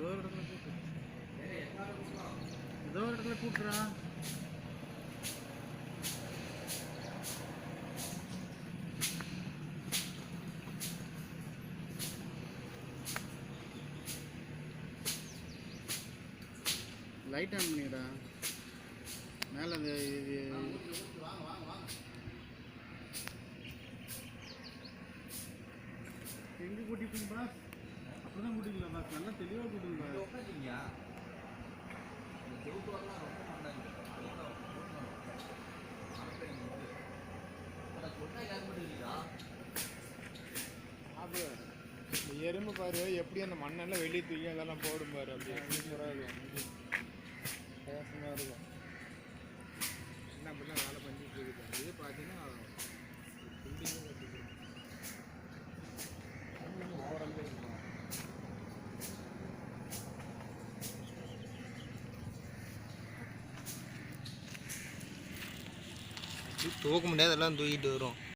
ஏதோ ஒரு இடத்துல ஏதோ இடத்துல கூப்பிட்றான் லைட் ஆன் பண்ணிடா மேலே அந்த இது எங்கே கூட்டி போய் பாஸ் தான் கூட்டிக்கலாம் பாஸ் நல்லா தெளிவாக கூட்டி எறும்பு பாரு எப்படி அந்த மண்ணெல்லாம் வெளியே தூக்கி அதெல்லாம் போடும் பாரு அப்படியே சூப்பராக இருக்கும் பேசமாக இருக்கும். என்ன அப்படிலாம் வேலை பண்ணிட்டு இருக்குது. இது பார்த்தீங்கன்னா பில்டிங்கும் கட்டிக்கிறோம் ஓவரால் இருக்கும். தூக்க முடியாது எல்லாம் தூக்கிட்டு வரும்.